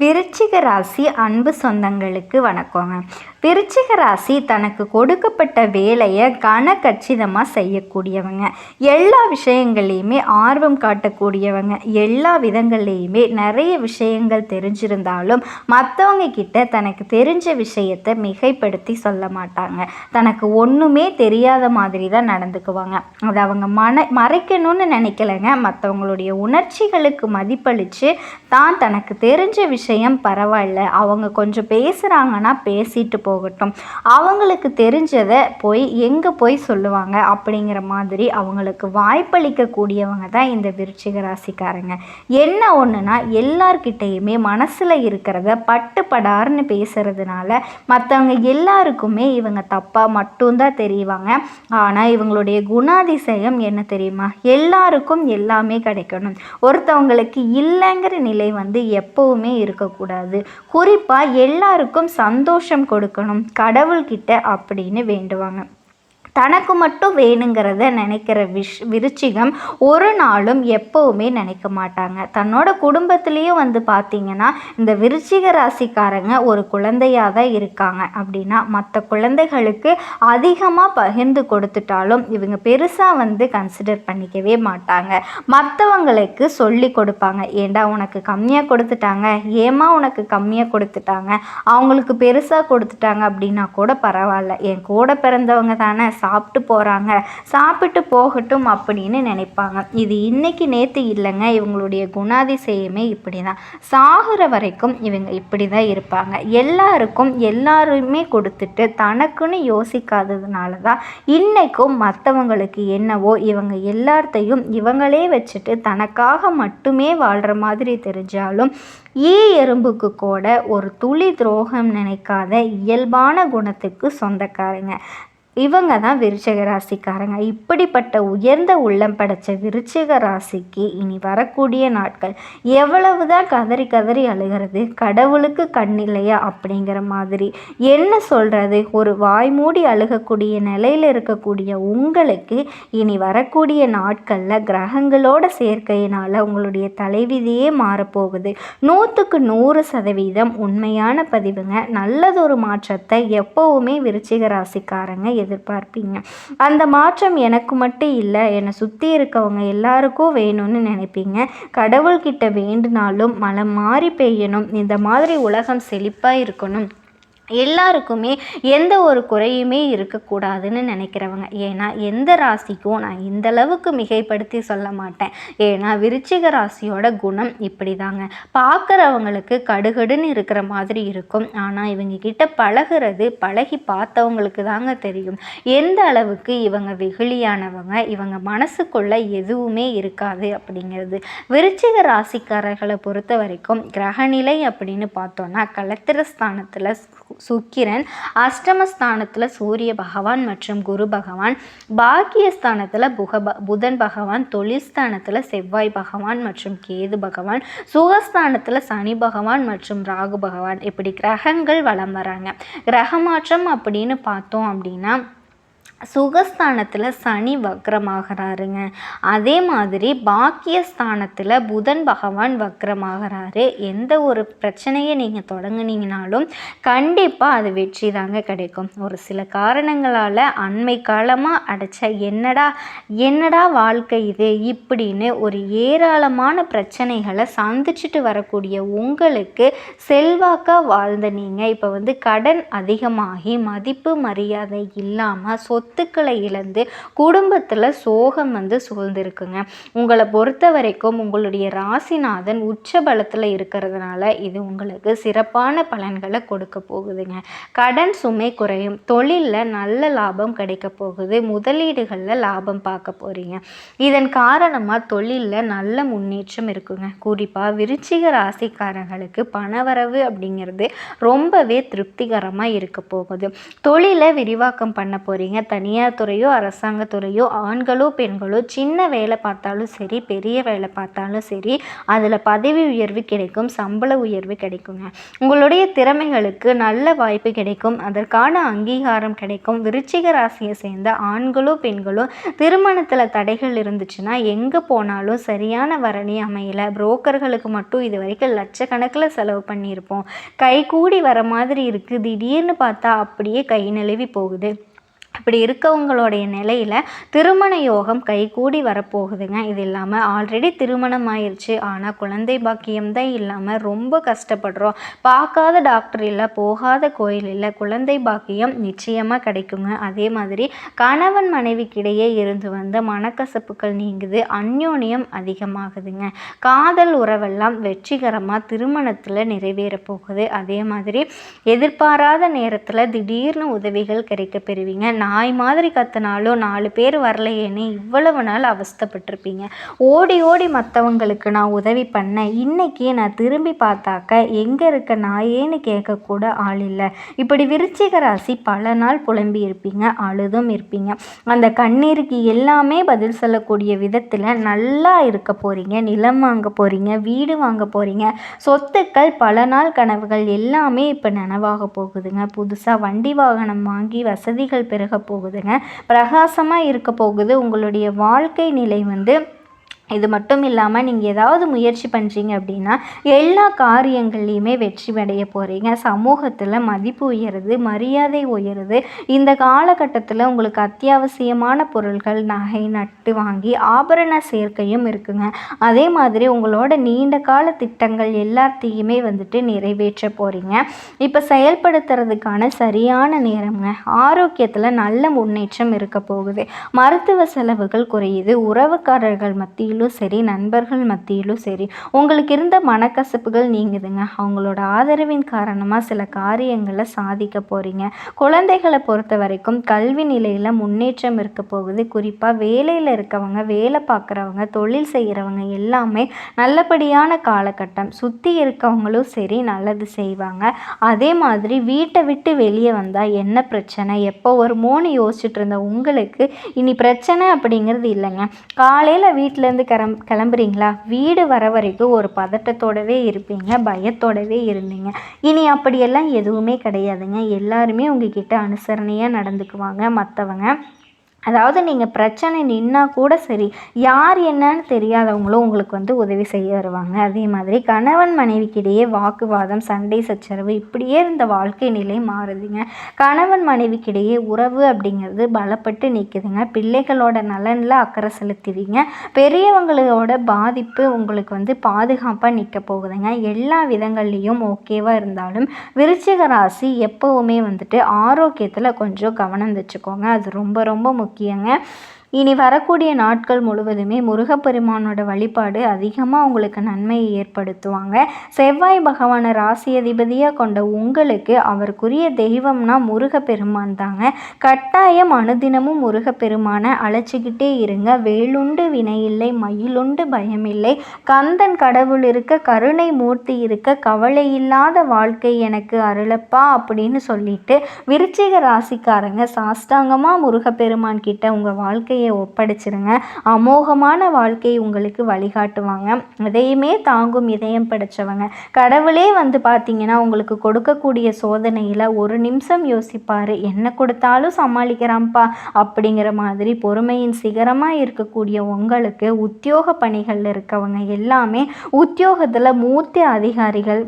விருச்சிக ராசி அன்பு சொந்தங்களுக்கு வணக்கங்க. விருச்சிக ராசி தனக்கு கொடுக்கப்பட்ட வேலையை கனக்கச்சிதமாக செய்யக்கூடியவங்க. எல்லா விஷயங்கள்லையுமே ஆர்வம் காட்டக்கூடியவங்க. எல்லா விதங்கள்லேயுமே நிறைய விஷயங்கள் தெரிஞ்சிருந்தாலும் மற்றவங்க கிட்ட தனக்கு தெரிஞ்ச விஷயத்தை மிகைப்படுத்தி சொல்ல மாட்டாங்க. தனக்கு ஒன்றுமே தெரியாத மாதிரி தான் நடந்துக்குவாங்க. அதை அவங்க மன மறைக்கணும்னு நினைக்கலைங்க. மற்றவங்களுடைய உணர்ச்சிகளுக்கு மதிப்பளித்து தான் தனக்கு தெரிஞ்ச விஷயம் பரவாயில்ல. அவங்க கொஞ்சம் பேசுகிறாங்கன்னா பேசிட்டு போகட்டும். அவங்களுக்கு தெரிஞ்சதை போய் எங்கே போய் சொல்லுவாங்க அப்படிங்கிற மாதிரி அவங்களுக்கு வாய்ப்பளிக்கக்கூடியவங்க தான் இந்த விருச்சிக ராசிக்காரங்க. என்ன ஒன்றுனா எல்லார்கிட்டேயுமே மனசில் இருக்கிறத பட்டு படார்னு பேசுறதுனால மற்றவங்க எல்லாருக்குமே இவங்க தப்பாக மட்டும்தான் தெரியுவாங்க ஆனால் இவங்களுடைய குணாதிசயம் என்ன தெரியுமா? எல்லாருக்கும் எல்லாமே கிடைக்கணும். ஒருத்தவங்களுக்கு இல்லைங்கிற நிலை வந்து எப்போவுமே இருக்கக்கூடாது. குறிப்பாக எல்லாருக்கும் சந்தோஷம் கொடுக்கணும். கடவுள்கிட்ட அப்படின்னு வேண்டுவாங்க. தனக்கு மட்டும் வேணுங்கிறத நினைக்கிற விஷ் விருச்சிகம் ஒரு நாளும் எப்போவுமே நினைக்க மாட்டாங்க. தன்னோட குடும்பத்திலையும் வந்து பார்த்திங்கன்னா இந்த விருச்சிக ராசிக்காரங்க ஒரு குழந்தையாக தான் இருக்காங்க. அப்படின்னா மற்ற குழந்தைகளுக்கு அதிகமாக பகிர்ந்து கொடுத்துட்டாலும் இவங்க பெருசாக வந்து கன்சிடர் பண்ணிக்கவே மாட்டாங்க. மற்றவங்களுக்கு சொல்லி கொடுப்பாங்க. ஏண்டா உனக்கு கம்மியாக கொடுத்துட்டாங்க? ஏமா உனக்கு கம்மியாக கொடுத்துட்டாங்க? அவங்களுக்கு பெருசாக கொடுத்துட்டாங்க அப்படின்னா கூட பரவாயில்ல. என் கூட பிறந்தவங்க தானே சாப்பிட்டு போகிறாங்க சாப்பிட்டு போகட்டும் அப்படின்னு நினைப்பாங்க. இது இன்னைக்கு நேற்று இல்லைங்க. இவங்களுடைய குணாதிசயமே இப்படி தான் சாகுற வரைக்கும் இவங்க இப்படி தான் இருப்பாங்க. எல்லாருக்கும் எல்லாருமே கொடுத்துட்டு தனக்குன்னு யோசிக்காததுனால தான் இன்றைக்கும் மற்றவங்களுக்கு என்னவோ இவங்க எல்லாத்தையும் இவங்களே வச்சுட்டு தனக்காக மட்டுமே வாழ்கிற மாதிரி தெரிஞ்சாலும் ஈ எறும்புக்கு கூட ஒரு துளி துரோகம் நினைக்காத இயல்பான குணத்துக்கு சொந்தக்காரங்க. இவங்க தான் விருச்சிக ராசிக்காரங்க இப்படிப்பட்ட உயர்ந்த உள்ளம் படைத்த விருச்சிக ராசிக்கு இனி வரக்கூடிய நாட்கள் எவ்வளவு தான் கதறி கதறி அழுகிறது கடவுளுக்கு கண்ணில்லையா அப்படிங்கிற மாதிரி. என்ன சொல்கிறது ஒரு வாய்மூடி அழுகக்கூடிய நிலையில் இருக்கக்கூடிய உங்களுக்கு இனி வரக்கூடிய நாட்களில் கிரகங்களோட சேர்க்கையினால் உங்களுடைய தலைவிதியே மாறப்போகுது. நூற்றுக்கு நூறு சதவீதம் உண்மையான பதிவுங்க. நல்லதொரு மாற்றத்தை எப்போவுமே விருச்சிக ராசிக்காரங்க எதிர்பார்ப்பீங்க. அந்த மாற்றம் எனக்கு மட்டும் இல்லை என்னை சுற்றி இருக்கவங்க எல்லாருக்கும் வேணும்னு நினைப்பீங்க. கடவுள்கிட்ட வேண்டுனாலும் மழை மாறி பெய்யணும். இந்த மாதிரி உலகம் செழிப்பாக இருக்கணும். எல்லாருக்குமே எந்த ஒரு குறையுமே இருக்கக்கூடாதுன்னு நினைக்கிறவங்க. ஏன்னா எந்த ராசிக்கும் நான் இந்த அளவுக்கு மிகைப்படுத்தி சொல்ல மாட்டேன். ஏன்னா விருச்சிக ராசியோட குணம் இப்படி தாங்க பார்க்குறவங்களுக்கு கடுகடுன்னு இருக்கிற மாதிரி இருக்கும். ஆனால் இவங்க கிட்ட பழகிறது பழகி பார்த்தவங்களுக்கு தாங்க தெரியும். எந்த அளவுக்கு இவங்க வெகுளியானவங்க இவங்க மனசுக்குள்ள எதுவுமே இருக்காது அப்படிங்கிறது. விருச்சிக ராசிக்காரர்களை பொறுத்த வரைக்கும் கிரகநிலை அப்படின்னு பார்த்தோன்னா கலத்திரஸ்தானத்தில் சுக்கிரன் அஷ்டமஸ்தானத்தில் சூரிய பகவான் மற்றும் குரு பகவான் பாக்கியஸ்தானத்தில் புக புதன் பகவான் தொழில்ஸ்தானத்தில் செவ்வாய் பகவான் மற்றும் கேது பகவான் சுகஸ்தானத்தில் சனி பகவான் மற்றும் ராகு பகவான். இப்படி கிரகங்கள் வளம் வராங்க. கிரக மாற்றம் அப்படின்னு பார்த்தோம் அப்படின்னா சுகஸ்தானத்தில் சனி வக்ரமாகிறாருங்க. அதே மாதிரி பாக்கியஸ்தானத்தில் புதன் பகவான் வக்ரமாகிறாரு. எந்த ஒரு பிரச்சனையை நீங்கள் தொடங்குனீங்கனாலும் கண்டிப்பாக அது வெற்றி தாங்க கிடைக்கும். ஒரு சில காரணங்களால் அண்மை காலமாக அடைச்ச என்னடா என்னடா வாழ்க்கை இது இப்படின்னு ஒரு ஏராளமான பிரச்சனைகளை சந்திச்சுட்டு வரக்கூடிய உங்களுக்கு செல்வாக்காக வாழ்ந்த நீங்கள் இப்போ வந்து கடன் அதிகமாகி மதிப்பு மரியாதை இல்லாமல் சொத்து சொத்துக்களை இழந்து குடும்பத்தில் சோகம் வந்து சூழ்ந்திருக்குங்க. உங்களை பொறுத்த வரைக்கும் உங்களுடைய ராசிநாதன் உச்ச பலத்தில் இருக்கிறதுனால இது உங்களுக்கு சிறப்பான பலன்களை கொடுக்க போகுதுங்க. கடன் சுமை குறையும். தொழிலில் நல்ல லாபம் கிடைக்க போகுது. முதலீடுகளில் லாபம் பார்க்க போகிறீங்க இதன் காரணமாக தொழிலில் நல்ல முன்னேற்றம் இருக்குங்க. குறிப்பாக விருச்சிக ராசிக்காரர்களுக்கு பணவரவு அப்படிங்கிறது ரொம்பவே திருப்திகரமாக இருக்க போகுது. தொழிலை விரிவாக்கம் பண்ண போகிறீங்க தனியார் துறையோ அரசாங்க துறையோ ஆண்களோ பெண்களோ சின்ன வேலை பார்த்தாலும் சரி பெரிய வேலை பார்த்தாலும் சரி அதில் பதவி உயர்வு கிடைக்கும் சம்பள உயர்வு கிடைக்குங்க. உங்களுடைய திறமைகளுக்கு நல்ல வாய்ப்பு கிடைக்கும் அதற்கான அங்கீகாரம் கிடைக்கும். விருச்சிக ராசியை சேர்ந்த ஆண்களோ பெண்களோ திருமணத்தில் தடைகள் இருந்துச்சுன்னா எங்கே போனாலும் சரியான வரணி அமையல. புரோக்கர்களுக்கு மட்டும் இது வரைக்கும் லட்சக்கணக்கில் செலவு பண்ணியிருப்போம். கை கூடி வர மாதிரி இருக்குது திடீர்னு பார்த்தா அப்படியே கை நழுவி போகுது. இப்படி இருக்கவங்களுடைய நிலையில் திருமண யோகம் கைகூடி வரப்போகுதுங்க. இது இல்லாமல் ஆல்ரெடி திருமணம் ஆயிடுச்சு ஆனால் குழந்தை பாக்கியம் தான் இல்லாமல் ரொம்ப கஷ்டப்படுறோம். பார்க்காத டாக்டர் இல்லை போகாத கோயில் இல்லை குழந்தை பாக்கியம் நிச்சயமாக கிடைக்குங்க. அதே மாதிரி கணவன் மனைவிக்கிடையே இருந்து வந்த மனக்கசப்புகள் நீங்குது. அந்யோன்யம் அதிகமாகுதுங்க. காதல் உறவெல்லாம் வெற்றிகரமாக திருமணத்தில் நிறைவேற போகுது அதே மாதிரி எதிர்பாராத நேரத்தில் திடீர்னு உதவிகள் கிடைக்க பெறுவீங்க. நாய் மாதிரி கற்றுனாலும் நாலு பேர் வரலையேன்னு இவ்வளவு நாள் அவஸ்தைப்பட்டிருப்பீங்க. ஓடி ஓடி மற்றவங்களுக்கு நான் உதவி பண்ணேன் இன்னைக்கு நான் திரும்பி பார்த்தாக்க எங்கே இருக்க நாயேன்னு கேட்கக்கூட ஆள் இல்லை. இப்படி விருச்சிக ராசி பல நாள் புலம்பி இருப்பீங்க அழுதும் இருப்பீங்க. அந்த கண்ணீருக்கு எல்லாமே பதில் சொல்லக்கூடிய விதத்தில் நல்லா இருக்க போகிறீங்க நிலம் வாங்க போகிறீங்க வீடு வாங்க போகிறீங்க சொத்துக்கள் பல நாள் கனவுகள் எல்லாமே இப்போ நனவாக போகுதுங்க. புதுசாக வண்டி வாகனம் வாங்கி வசதிகள் பெருக போகுதுங்க. பிரகாசமாக இருக்க போகுது. உங்களுடைய வாழ்க்கை நிலை வந்து இது மட்டும் இல்லாமல் நீங்கள் ஏதாவது முயற்சி பண்ணுறீங்க அப்படின்னா எல்லா காரியங்கள்லையுமே வெற்றி அடைய போகிறீங்க சமூகத்தில் மதிப்பு உயருது மரியாதை உயருது. இந்த காலகட்டத்தில் உங்களுக்கு அத்தியாவசியமான பொருட்கள் நகை நட்டு வாங்கி ஆபரண சேர்க்கையும் இருக்குங்க. அதே மாதிரி உங்களோட நீண்ட கால திட்டங்கள் எல்லாத்தையுமே வந்துட்டு நிறைவேற்ற போகிறீங்க இப்போ செயல்படுத்துறதுக்கான சரியான நேரம்ங்க. ஆரோக்கியத்தில் நல்ல முன்னேற்றம் இருக்க போகுது. மருத்துவ செலவுகள் குறையுது. உறவுக்காரர்கள் மத்தியில் மத்தியிலும் சரி நண்பர்கள் மத்தியிலும் சரி உங்களுக்கு இருந்த மனக்கசப்புகள் நீங்குதுங்க. அவங்களோட ஆதரவின் காரணமாக சில காரியங்களை சாதிக்க போகிறீங்க குழந்தைகளை பொறுத்த வரைக்கும் கல்வி நிலையில் முன்னேற்றம் இருக்க போகுது. குறிப்பாக வேலையில் இருக்கவங்க வேலை பார்க்குறவங்க தொழில் செய்கிறவங்க எல்லாமே நல்லபடியான காலகட்டம். சுற்றி இருக்கவங்களும் சரி நல்லது செய்வாங்க. அதே மாதிரி வீட்டை விட்டு வெளியே வந்தால் என்ன பிரச்சனை? எப்போ ஒரு மூணு யோசிச்சுட்டு இருந்த உங்களுக்கு இனி பிரச்சனை அப்படிங்கிறது இல்லைங்க. காலையில் வீட்டிலேருந்து கிளம் கிளம்புறீங்களா? வீடு வர வரைக்கும் ஒரு பதட்டத்தோடவே இருப்பீங்க பயத்தோடவே இருந்தீங்க. இனி அப்படியெல்லாம் எதுவுமே கிடையாதுங்க. எல்லாருமே உங்ககிட்ட அனுசரணையாக நடந்துக்குவாங்க மற்றவங்க அதாவது நீங்கள் பிரச்சனை நின்னா கூட சரி யார் என்னன்னு தெரியாதவங்களும் உங்களுக்கு வந்து உதவி செய்ய வருவாங்க. அதே மாதிரி கணவன் மனைவிக்கிடையே வாக்குவாதம் சண்டை சச்சரவு இப்படியே இருந்த வாழ்க்கை நிலை மாறுதுங்க. கணவன் மனைவிக்கிடையே உறவு அப்படிங்கிறது பலப்பட்டு நிற்குதுங்க பிள்ளைகளோட நலனில் அக்கறை செலுத்துவீங்க. பெரியவங்களோட பாதிப்பு உங்களுக்கு வந்து பாதுகாப்பாக நிற்க போகுதுங்க. எல்லா விதங்கள்லேயும் ஓகேவாக இருந்தாலும் விருச்சிக ராசி எப்போவுமே வந்துட்டு ஆரோக்கியத்தில் கொஞ்சம் கவனம் வச்சுக்கோங்க. அது ரொம்ப ரொம்ப முக்கியம். முக்கியங்க இனி வரக்கூடிய நாட்கள் முழுவதுமே முருகப்பெருமானோட வழிபாடு அதிகமாக உங்களுக்கு நன்மையை ஏற்படுத்துவாங்க. செவ்வாய் பகவானை ராசி அதிபதியாக கொண்ட உங்களுக்கு அவருக்குரிய தெய்வம்னா முருகப்பெருமான் தாங்க. கட்டாயம் அனுதினமும் முருகப்பெருமானை அழைச்சிக்கிட்டே இருங்க. வேலுண்டு வினையில்லை மயிலுண்டு பயமில்லை. கந்தன் கடவுள் இருக்க கருணை மூர்த்தி இருக்க கவலை இல்லாத வாழ்க்கை எனக்கு அருளப்பா அப்படின்னு சொல்லிட்டு விருச்சிக ராசிக்காரங்க சாஸ்தாங்கமாக முருகப்பெருமான் கிட்ட உங்கள் வாழ்க்கையை வாழ்க்கையை ஒப்படைச்சிருங்க. அமோகமான வாழ்க்கை உங்களுக்கு வழிகாட்டுவாங்க. எதையுமே தாங்கும் இதயம் படைச்சவங்க. கடவுளே வந்து பார்த்தீங்கன்னா உங்களுக்கு கொடுக்கக்கூடிய சோதனையில் ஒரு நிமிஷம் யோசிப்பார். என்ன கொடுத்தாலும் சமாளிக்கிறான்ப்பா அப்படிங்கிற மாதிரி பொறுமையின் சிகரமாக இருக்கக்கூடிய உங்களுக்கு உத்தியோக பணிகளில் இருக்கவங்க எல்லாமே உத்தியோகத்தில் மூத்த அதிகாரிகள்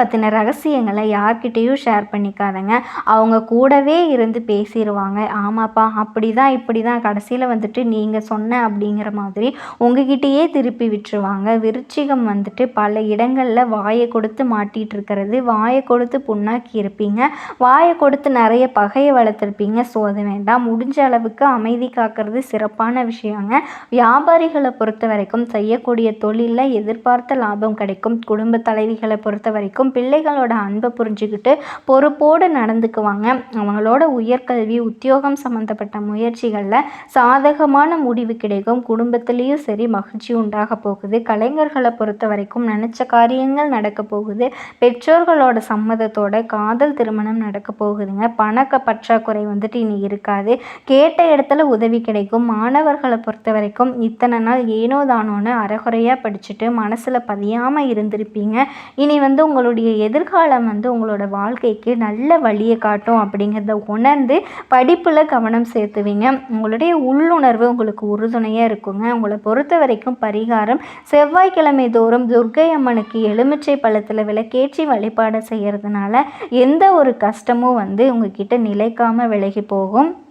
பற்றின ரகசியங்களை யார்கிட்டேயும் ஷேர் பண்ணிக்காதங்க. அவங்க கூடவே இருந்து பேசிடுவாங்க ஆமாப்பா அப்படி தான் இப்படி தான் கடைசியில் வந்துட்டு நீங்கள் சொன்ன அப்படிங்கிற மாதிரி உங்ககிட்டயே திருப்பி விட்டுருவாங்க. விருச்சிகம் வந்துட்டு பல இடங்களில் வாயை கொடுத்து மாட்டிகிட்டு இருக்கிறது வாயை கொடுத்து புண்ணாக்கி இருப்பீங்க. வாயை கொடுத்து நிறைய பகையை வளர்த்துருப்பீங்க. ஸோ அது வேண்டாம். முடிஞ்ச அளவுக்கு அமைதி காக்கிறது சிறப்பான விஷயங்க. வியாபாரிகளை பொறுத்த வரைக்கும் செய்யக்கூடிய தொழிலில் எதிர்பார்த்த லாபம் கிடைக்கும். குடும்ப தலைவிகளை பொறுத்த வரைக்கும் இருக்கும் பிள்ளைகளோட அன்பை புரிஞ்சுக்கிட்டு பொறுப்போடு நடந்துக்குவாங்க. அவங்களோட உயர்கல்வி உத்தியோகம் சம்மந்தப்பட்ட முயற்சிகளில் சாதகமான முடிவு கிடைக்கும். குடும்பத்துலேயும் சரி மகிழ்ச்சி உண்டாக போகுது. கலைஞர்களை பொறுத்த வரைக்கும் நினச்ச காரியங்கள் நடக்க போகுது. பெற்றோர்களோட சம்மதத்தோட காதல் திருமணம் நடக்க போகுதுங்க. பணக்க பற்றாக்குறை வந்துட்டு இனி இருக்காது. கேட்ட இடத்துல உதவி கிடைக்கும். மாணவர்களை பொறுத்த வரைக்கும் இத்தனை நாள் ஏனோ தானோன்னு அறகுறையாக படிச்சுட்டு மனசில் பதியாமல் இருந்திருப்பீங்க. இனி வந்து உங்களுடைய எதிர்காலம் வந்து உங்களோட வாழ்க்கைக்கு நல்ல வழியை காட்டும் அப்படிங்கிறத உணர்ந்து படிப்பில் கவனம் சேர்த்துவீங்க உங்களுடைய உள்ளுணர்வு உங்களுக்கு உறுதுணையாக இருக்குங்க. உங்களை பொறுத்த வரைக்கும் பரிகாரம் செவ்வாய்க்கிழமை தோறும் துர்க்கை அம்மனுக்கு எலுமிச்சை பழத்தில் விளக்கேற்றி வழிபாடு செய்கிறதுனால எந்த ஒரு கஷ்டமும் வந்து உங்ககிட்ட நிலைக்காமல் விலகி போகும்.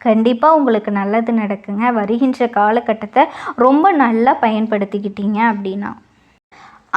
கண்டிப்பாக உங்களுக்கு நல்லது நடக்குங்க. வருகின்ற காலகட்டத்தை ரொம்ப நல்லா பயன்படுத்திக்கிட்டீங்க அப்படின்னா.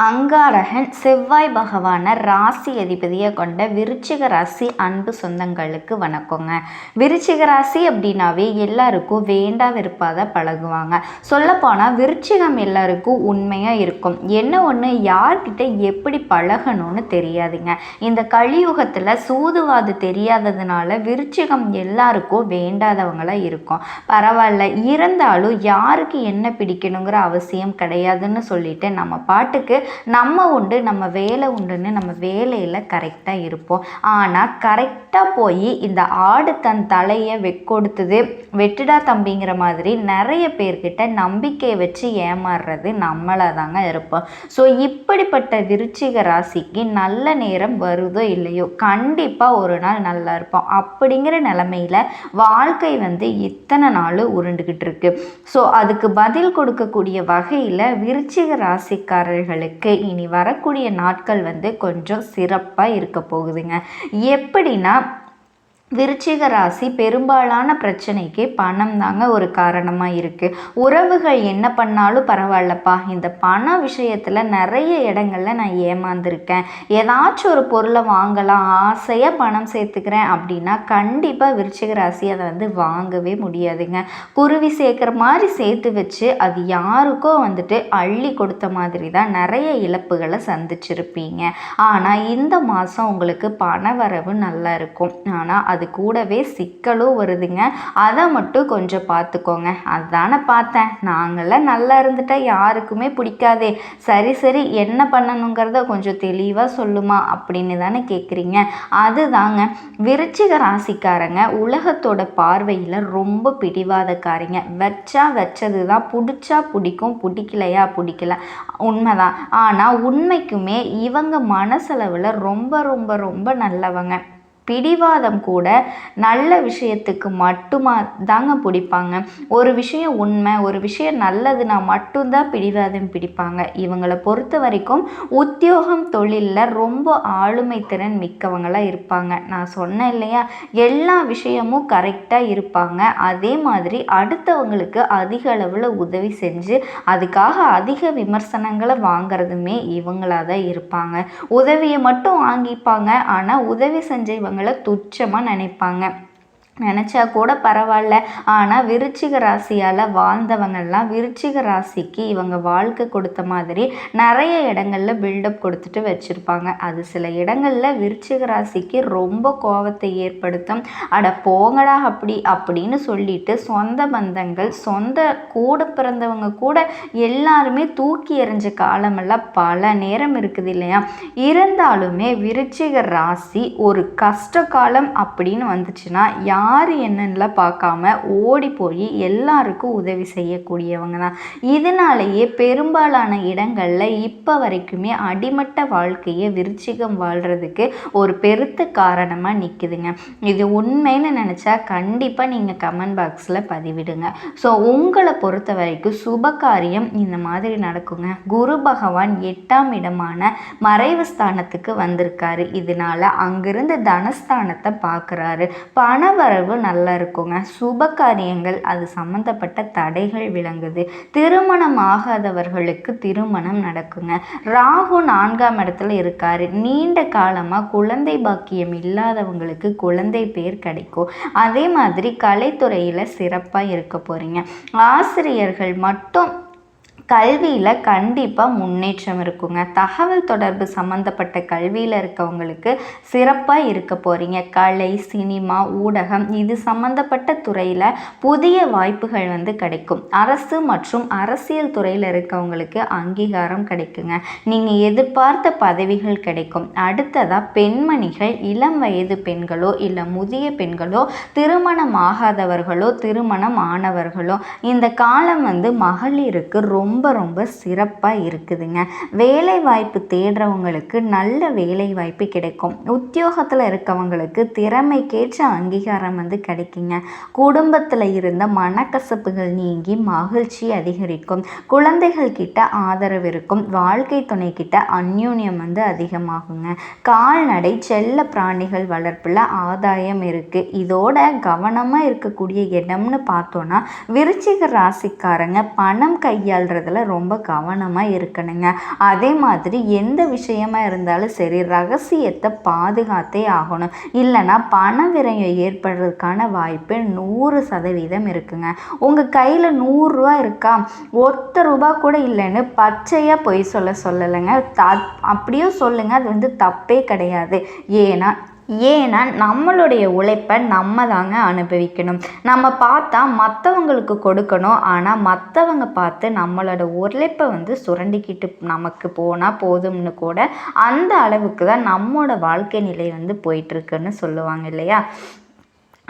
அங்காரகன் செவ்வாய் பகவானை ராசி அதிபதியை கொண்ட விருச்சிக ராசி அன்பு சொந்தங்களுக்கு வணக்கங்க. விருச்சிக ராசி அப்படின்னாவே எல்லாருக்கும் வேண்டா விருப்பாத பழகுவாங்க. சொல்லப்போனால் விருச்சிகம் எல்லாருக்கும் உண்மையாக இருக்கும். என்ன ஒன்று யார்கிட்ட எப்படி பழகணும்னு தெரியாதுங்க. இந்த கலியுகத்தில் சூதுவாது தெரியாததுனால விருச்சிகம் எல்லாருக்கும் வேண்டாதவங்களாக இருக்கும். பரவாயில்ல இருந்தாலும் யாருக்கு என்ன பிடிக்கணுங்கிற அவசியம் கிடையாதுன்னு சொல்லிட்டு நம்ம பாட்டுக்கு நம்ம உண்டு நம்ம வேலை உண்டுன்னு நம்ம வேலையில் கரெக்டாக இருப்போம். ஆனால் கரெக்டாக போய் இந்த ஆடு தன் தலையை வெக்கொடுத்தது வெட்டுடா தம்பிங்கிற மாதிரி நிறைய பேர்கிட்ட நம்பிக்கையை வச்சு ஏமாறுறது நம்மளாக தாங்க இருப்போம். ஸோ இப்படிப்பட்ட விருச்சிக ராசிக்கு நல்ல நேரம் வருதோ இல்லையோ கண்டிப்பாக ஒரு நாள் நல்லா இருப்போம். அப்படிங்கிற நிலமையில வாழ்க்கை வந்து இத்தனை நாள் உருண்டுக்கிட்டு இருக்கு. ஸோ அதுக்கு பதில் கொடுக்கக்கூடிய வகையில் விருச்சிக ராசிக்காரர்களுக்கு இனி வரக்கூடிய நாட்கள் வந்து கொஞ்சம் சிறப்பாக இருக்க போகுதுங்க. எப்படின்னா விருச்சிக ராசி பெரும்பாலான பிரச்சனைக்கு பணம் தாங்க ஒரு காரணமாக இருக்குது உறவுகள் என்ன பண்ணாலும் பரவாயில்லப்பா. இந்த பண விஷயத்தில் நிறைய இடங்களில் நான் ஏமாந்துருக்கேன். ஏதாச்சும் ஒரு பொருளை வாங்கலாம் ஆசையாக பணம் சேர்த்துக்கிறேன் அப்படின்னா கண்டிப்பாக விருச்சிக ராசி அதை வந்து வாங்கவே முடியாதுங்க. குருவி சேர்க்குற மாதிரி சேர்த்து வச்சு அது யாருக்கோ வந்துட்டு அள்ளி கொடுத்த மாதிரி தான் நிறைய இழப்புகளை சந்திச்சிருப்பீங்க. ஆனால் இந்த மாதம் உங்களுக்கு பண வரவு நல்லா இருக்கும். ஆனால் அது அது கூடவே சிக்கலும் வருதுங்க. அதை மட்டும் கொஞ்சம் பார்த்துக்கோங்க. அதுதானே பார்த்தேன். நாங்களாம் நல்லா இருந்துட்டா யாருக்குமே பிடிக்காதே. சரி சரி என்ன பண்ணணுங்கிறத கொஞ்சம் தெளிவாக சொல்லுமா அப்படின்னு தானே கேட்குறீங்க அதுதாங்க. விருச்சிக ராசிக்காரங்க உலகத்தோட பார்வையில் ரொம்ப பிடிவாதக்காரிங்க. வச்சா வச்சது தான் பிடிச்சா பிடிக்கும் பிடிக்கலையா பிடிக்கல. உண்மைதான். ஆனால் உண்மைக்குமே இவங்க மனசளவில் ரொம்ப ரொம்ப ரொம்ப நல்லவங்க. பிடிவாதம் கூட நல்ல விஷயத்துக்கு மட்டுமா தாங்க பிடிப்பாங்க. ஒரு விஷயம் உண்மை ஒரு விஷயம் நல்லதுன்னா மட்டும்தான் பிடிவாதம் பிடிப்பாங்க. இவங்களை பொறுத்த வரைக்கும் உத்தியோகம் தொழிலில் ரொம்ப ஆளுமை திறன் மிக்கவங்களாக இருப்பாங்க. நான் சொன்னேன் இல்லையா? எல்லா விஷயமும் கரெக்டாக இருப்பாங்க. அதே மாதிரி அடுத்தவங்களுக்கு அதிக அளவில் உதவி செஞ்சு அதுக்காக அதிக விமர்சனங்களை வாங்குறதுமே இவங்களாக தான் இருப்பாங்க. உதவியை மட்டும் வாங்கிப்பாங்க. ஆனால் உதவி செஞ்ச இவங்க அவங்கள துச்சமாக நினைப்பாங்க. நினச்சா கூட பரவாயில்ல. ஆனால் விருச்சிக ராசியால் வாழ்ந்தவங்கள்லாம் விருச்சிக ராசிக்கு இவங்க வாழ்க்கை கொடுத்த மாதிரி நிறைய இடங்களில் பில்டப் கொடுத்துட்டு வச்சுருப்பாங்க. அது சில இடங்களில் விருச்சிக ராசிக்கு ரொம்ப கோபத்தை ஏற்படுத்தும். அட போங்கடா அப்படி அப்படின்னு சொல்லிட்டு சொந்த பந்தங்கள் சொந்த கூட பிறந்தவங்க கூட எல்லாருமே தூக்கி எறிஞ்ச காலமெல்லாம் பல நேரம் இருக்குது இல்லையா? இருந்தாலுமே விருச்சிக ராசி ஒரு கஷ்ட காலம் அப்படின்னு வந்துச்சுன்னா யார் யார் என்னன்னுலாம் பார்க்காம ஓடி போய் எல்லாருக்கும் உதவி செய்யக்கூடியவங்க தான். இதனாலேயே பெரும்பாலான இடங்களில் இப்போ வரைக்குமே அடிமட்ட வாழ்க்கையை விருச்சிகம் வாழ்கிறதுக்கு ஒரு பெருத்த காரணமாக நிற்குதுங்க இது உண்மைன்னு நினச்சா கண்டிப்பாக நீங்கள் கமெண்ட் பாக்ஸில் பதிவிடுங்க. ஸோ உங்களை பொறுத்த வரைக்கும் சுபகாரியம் இந்த மாதிரி நடக்குங்க. குரு பகவான் எட்டாம் இடமான மறைவு ஸ்தானத்துக்கு வந்திருக்காரு. இதனால அங்கிருந்து தனஸ்தானத்தை பார்க்குறாரு. பணவர வரவு நல்லா இருக்குங்க. சுப காரியங்கள் அது சம்மந்தப்பட்ட தடைகள் விளங்குது. திருமணம் ஆகாதவர்களுக்கு திருமணம் நடக்குங்க. ராகு நான்காம் இடத்துல இருக்காரு. நீண்ட காலமாக குழந்தை பாக்கியம் இல்லாதவங்களுக்கு குழந்தை பேர் கிடைக்கும். அதே மாதிரி கலைத்துறையில் சிறப்பாக இருக்க போகிறீங்க ஆசிரியர்கள் மட்டும் கல்வியில் கண்டிப்பாக முன்னேற்றம் இருக்குங்க. தகவல் தொடர்பு சம்மந்தப்பட்ட கல்வியில் இருக்கவங்களுக்கு சிறப்பாக இருக்க போகிறீங்க கலை சினிமா ஊடகம் இது சம்மந்தப்பட்ட துறையில் புதிய வாய்ப்புகள் வந்து கிடைக்கும். அரசு மற்றும் அரசியல் துறையில் இருக்கவங்களுக்கு அங்கீகாரம் கிடைக்குங்க. நீங்கள் எதிர்பார்த்த பதவிகள் கிடைக்கும். அடுத்ததாக பெண்மணிகள் இளம் வயது பெண்களோ இல்லை முதிய பெண்களோ திருமணம் ஆகாதவர்களோ திருமணம் ஆனவர்களோ இந்த காலம் வந்து மகளிருக்கு ரொம்ப ரொம்ப ரொம்ப சிறப்பாக இருக்குதுங்க. வேலை வாய்ப்பு தேடுறவங்களுக்கு நல்ல வேலை வாய்ப்பு கிடைக்கும். உத்தியோகத்தில் இருக்கவங்களுக்கு திறமைக்கேற்ற அங்கீகாரம் வந்து கிடைக்குங்க. குடும்பத்தில் இருந்த மனக்கசப்புகள் நீங்கி மகிழ்ச்சி அதிகரிக்கும். குழந்தைகள் கிட்ட ஆதரவு இருக்கும். வாழ்க்கை துணை கிட்ட அந்யூன்யம் வந்து அதிகமாகுங்க. கால்நடை செல்ல பிராணிகள் வளர்ப்பில் ஆதாயம் இருக்குது இதோட கவனமாக இருக்கக்கூடிய இடம்னு பார்த்தோன்னா விருச்சிக ராசிக்காரங்க பணம் கையாளுறது விஷயத்தில் ரொம்ப கவனமாக இருக்கணுங்க. அதே மாதிரி எந்த விஷயமா இருந்தாலும் சரி ரகசியத்தை பாதுகாத்தே ஆகணும். இல்லைன்னா பண விரயம் ஏற்படுறதுக்கான வாய்ப்பு நூறு சதவீதம் இருக்குங்க. உங்கள் கையில் நூறுரூவா இருக்கா? ஒத்த ரூபா கூட இல்லைன்னு பச்சையாக பொய் சொல்ல சொல்லலைங்க. த அப்படியும் சொல்லுங்கள் அது வந்து தப்பே கிடையாது. ஏன்னா ஏன்னா நம்மளுடைய உழைப்பை நம்ம தாங்க அனுபவிக்கணும். நம்ம பார்த்தா மற்றவங்களுக்கு கொடுக்கணும். ஆனால் மற்றவங்க பார்த்து நம்மளோட உழைப்பை வந்து சுரண்டிக்கிட்டு நமக்கு போனால் போதும்னு கூட அந்த அளவுக்கு தான் நம்மளோட வாழ்க்கை நிலை வந்து போயிட்டுருக்குன்னு சொல்லுவாங்க இல்லையா?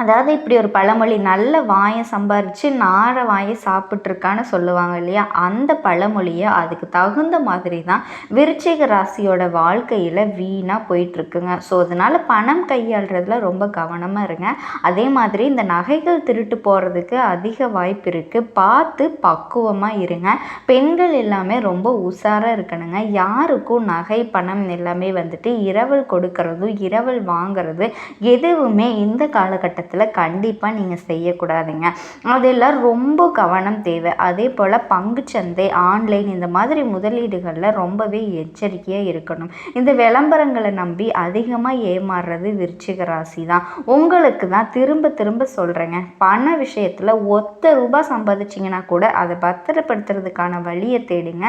அதாவது இப்படி ஒரு பழமொழி நல்ல வாயை சம்பாரித்து நார வாயை சாப்பிட்ருக்கான்னு சொல்லுவாங்க இல்லையா? அந்த பழமொழியை அதுக்கு தகுந்த மாதிரி தான் விருச்சிக ராசியோட வாழ்க்கையில் வீணாக போயிட்டுருக்குங்க. ஸோ அதனால் பணம் கையாளுறதுல ரொம்ப கவனமாக இருங்க. அதே மாதிரி இந்த நகைகள் திருட்டு போகிறதுக்கு அதிக வாய்ப்பு இருக்குது பார்த்து பக்குவமாக இருங்க. பெண்கள் எல்லாமே ரொம்ப உஷாராக இருக்கணுங்க. யாருக்கும் நகை பணம் எல்லாமே வந்துட்டு இரவல் கொடுக்கறதும் இரவல் வாங்கிறது எதுவுமே இந்த காலகட்டத்தில் விஷயத்தில் கண்டிப்பாக நீங்கள் செய்யக்கூடாதுங்க. அதெல்லாம் ரொம்ப கவனம் தேவை. அதே போல் பங்குச்சந்தை ஆன்லைன் இந்த மாதிரி முதலீடுகளில் ரொம்பவே எச்சரிக்கையாக இருக்கணும். இந்த விளம்பரங்களை நம்பி அதிகமாக ஏமாறுறது விருச்சிக ராசி தான் உங்களுக்கு தான் திரும்ப திரும்ப சொல்கிறேங்க பண விஷயத்தில் ஒத்த ரூபாய் சம்பாதிச்சிங்கன்னா கூட அதை பத்திரப்படுத்துறதுக்கான வழியை தேடுங்க.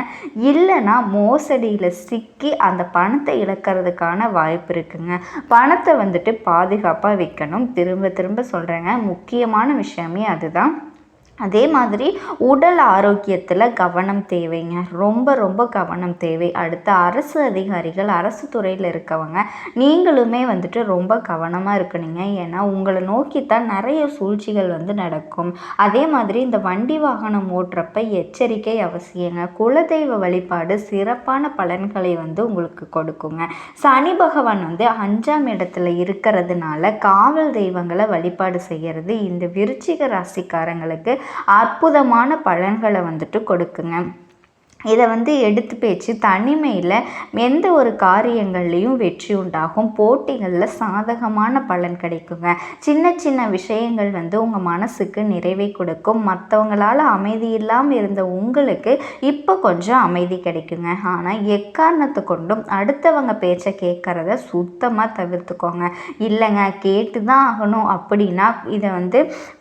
இல்லைன்னா மோசடியில் சிக்கி அந்த பணத்தை இழக்கிறதுக்கான வாய்ப்பு இருக்குங்க. பணத்தை வந்துட்டு பாதுகாப்பாக வைக்கணும். திரும்ப திரும்ப சொல்கிறேங்க முக்கியமான விஷயமே அதுதான். அதே மாதிரி உடல் ஆரோக்கியத்தில் கவனம் தேவைங்க. ரொம்ப ரொம்ப கவனம் தேவை. அடுத்த அரசு அதிகாரிகள் அரசு துறையில் இருக்கவங்க நீங்களுமே வந்துட்டு ரொம்ப கவனமாக இருக்கணுங்க. ஏன்னா உங்களை நோக்கித்தான் நிறைய சூழ்ச்சிகள் வந்து நடக்கும். அதே மாதிரி இந்த வண்டி வாகனம் ஓட்டுறப்ப எச்சரிக்கை அவசியங்க. குலதெய்வ வழிபாடு சிறப்பான பலன்களை வந்து உங்களுக்கு கொடுக்குங்க. சனி பகவான் வந்து அஞ்சாம் இடத்துல இருக்கிறதுனால காவல் தெய்வங்களை வழிபாடு செய்கிறது இந்த விருச்சிக ராசிக்காரங்களுக்கு அற்புதமான பலன்களை வந்துட்டு கொடுக்குங்க. இதை வந்து எடுத்து பேச்சு தனிமையில் எந்த ஒரு காரியங்கள்லேயும் வெற்றி உண்டாகும். போட்டிகளில் சாதகமான பலன் கிடைக்குங்க. சின்ன சின்ன விஷயங்கள் வந்து உங்கள் மனசுக்கு நிறைவை கொடுக்கும். மற்றவங்களால் அமைதி இல்லாமல் இருந்த உங்களுக்கு இப்போ கொஞ்சம் அமைதி கிடைக்குங்க. ஆனால் எக்காரணத்தை கொண்டும் அடுத்தவங்க பேச்சை கேட்குறத சுத்தமாக தவிர்த்துக்கோங்க. இல்லைங்க கேட்டு தான் ஆகணும் அப்படின்னா இதை வந்து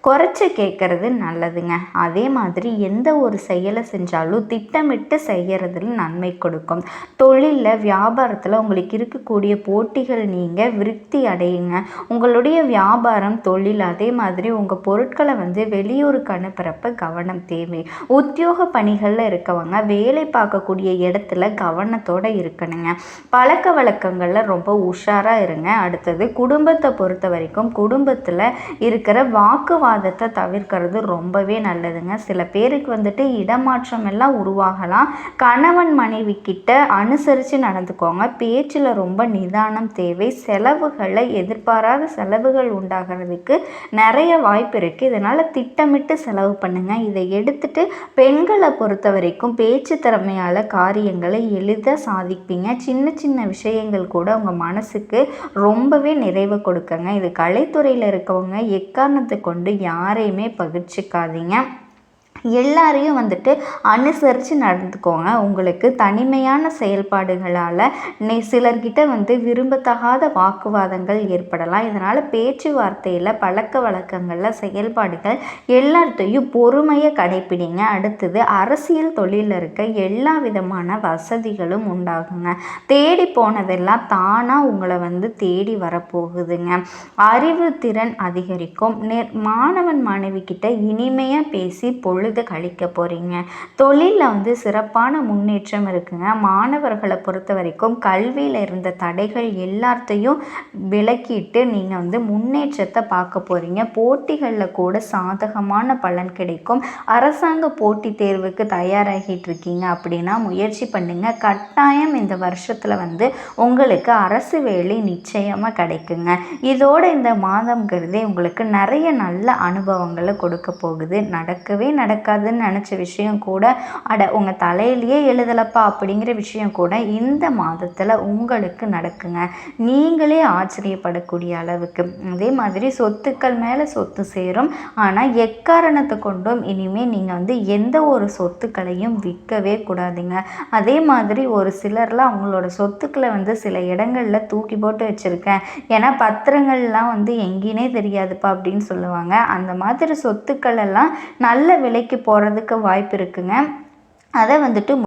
குறைச்சி கேட்குறது நல்லதுங்க. அதே மாதிரி எந்த ஒரு செயலை செஞ்சாலும் திட்டமிட்டு திட்டமிட்டு செய்கிறதுல நன்மை கொடுக்கும். தொழிலில் வியாபாரத்தில் உங்களுக்கு இருக்கக்கூடிய போட்டிகள் நீங்கள் விருத்தி அடையுங்க. உங்களுடைய வியாபாரம் தொழில் அதே மாதிரி உங்கள் பொருட்களை வந்து வெளியூருக்கு அனுப்புகிறப்ப கவனம் தேவை. உத்தியோக பணிகளில் இருக்கவங்க வேலை பார்க்கக்கூடிய இடத்துல கவனத்தோடு இருக்கணுங்க. பழக்க வழக்கங்களில் ரொம்ப உஷாராக இருங்க. அடுத்தது குடும்பத்தை பொறுத்த வரைக்கும் குடும்பத்தில் இருக்கிற வாக்குவாதத்தை தவிர்க்கிறது ரொம்பவே நல்லதுங்க. சில பேருக்கு வந்துட்டு இடமாற்றம் எல்லாம் உருவாகலாம். தான் கணவன் மனைவி கிட்ட அனுசரித்து நடந்துக்கோங்க. பேச்சில் ரொம்ப நிதானம் தேவை. செலவுகளை எதிர்பாராத செலவுகள் உண்டாகிறதுக்கு நிறைய வாய்ப்பு இருக்குது இதனால் திட்டமிட்டு செலவு பண்ணுங்கள் இதை எடுத்துட்டு பெண்களை பொறுத்த வரைக்கும் பேச்சு திறமையால் காரியங்களை எளிதாக சாதிப்பீங்க. சின்ன சின்ன விஷயங்கள் கூட உங்கள் மனசுக்கு ரொம்பவே நிறைவு கொடுக்குங்க. இது கலைத்துறையில் இருக்கவங்க எக்காரணத்தை கொண்டு யாரையுமே பகிர்ச்சிக்காதீங்க. எல்லாரையும் வந்துட்டு அனுசரித்து நடந்துக்கோங்க. உங்களுக்கு தனிமையான செயல்பாடுகளால் நீ சிலர்கிட்ட வந்து விரும்பத்தகாத வாக்குவாதங்கள் ஏற்படலாம். இதனால் பேச்சுவார்த்தையில் பழக்க வழக்கங்களில் செயல்பாடுகள் எல்லாத்தையும் பொறுமையை கடைப்பிடிங்க. அடுத்தது அரசியல் தொழிலில் இருக்க எல்லா விதமான வசதிகளும் உண்டாகுங்க. தேடி போனதெல்லாம் தானாக உங்களை வந்து தேடி வரப்போகுதுங்க. அறிவு திறன் அதிகரிக்கும். நெ மாணவன் மாணவி கிட்ட இனிமையாக பேசி பொழுது பொழுது கழிக்க போகிறீங்க தொழிலில் வந்து சிறப்பான முன்னேற்றம் இருக்குங்க. மாணவர்களை பொறுத்த வரைக்கும் கல்வியில் இருந்த தடைகள் எல்லாத்தையும் விலக்கிட்டு நீங்கள் வந்து முன்னேற்றத்தை பார்க்க போகிறீங்க போட்டிகளில் கூட சாதகமான பலன் கிடைக்கும். அரசாங்க போட்டித் தேர்வுக்கு தயாராகிட்டு இருக்கீங்க அப்படின்னா முயற்சி பண்ணுங்கள் கட்டாயம் இந்த வருஷத்தில் வந்து உங்களுக்கு அரசு வேலை நிச்சயமாக கிடைக்குங்க. இதோட இந்த மாதம்ங்கிறதே உங்களுக்கு நிறைய நல்ல அனுபவங்களை கொடுக்க போகுது. நடக்கவே நடக்க நடக்காதுன்னு நினச்ச விஷயம் கூட அட உங்கள் தலையிலேயே எழுதலப்பா அப்படிங்கிற விஷயம் கூட இந்த மாதத்தில் உங்களுக்கு நடக்குங்க. நீங்களே ஆச்சரியப்படக்கூடிய அளவுக்கு. அதே மாதிரி சொத்துக்கள் மேலே சொத்து சேரும். ஆனால் எக்காரணத்தை கொண்டும் இனிமேல் நீங்கள் வந்து எந்த ஒரு சொத்துக்களையும் விற்கவே கூடாதுங்க. அதே மாதிரி ஒரு சிலர்லாம் அவங்களோட சொத்துக்களை வந்து சில இடங்களில் தூக்கி போட்டு வச்சுருக்கேன். ஏன்னா பத்திரங்கள்லாம் வந்து எங்கேனே தெரியாதுப்பா அப்படின்னு சொல்லுவாங்க. அந்த மாதிரி சொத்துக்கள் எல்லாம் நல்ல விலைக்கு போகிறதுக்கு வாய்ப்பு இருக்குங்க. அதை வந்துட்டு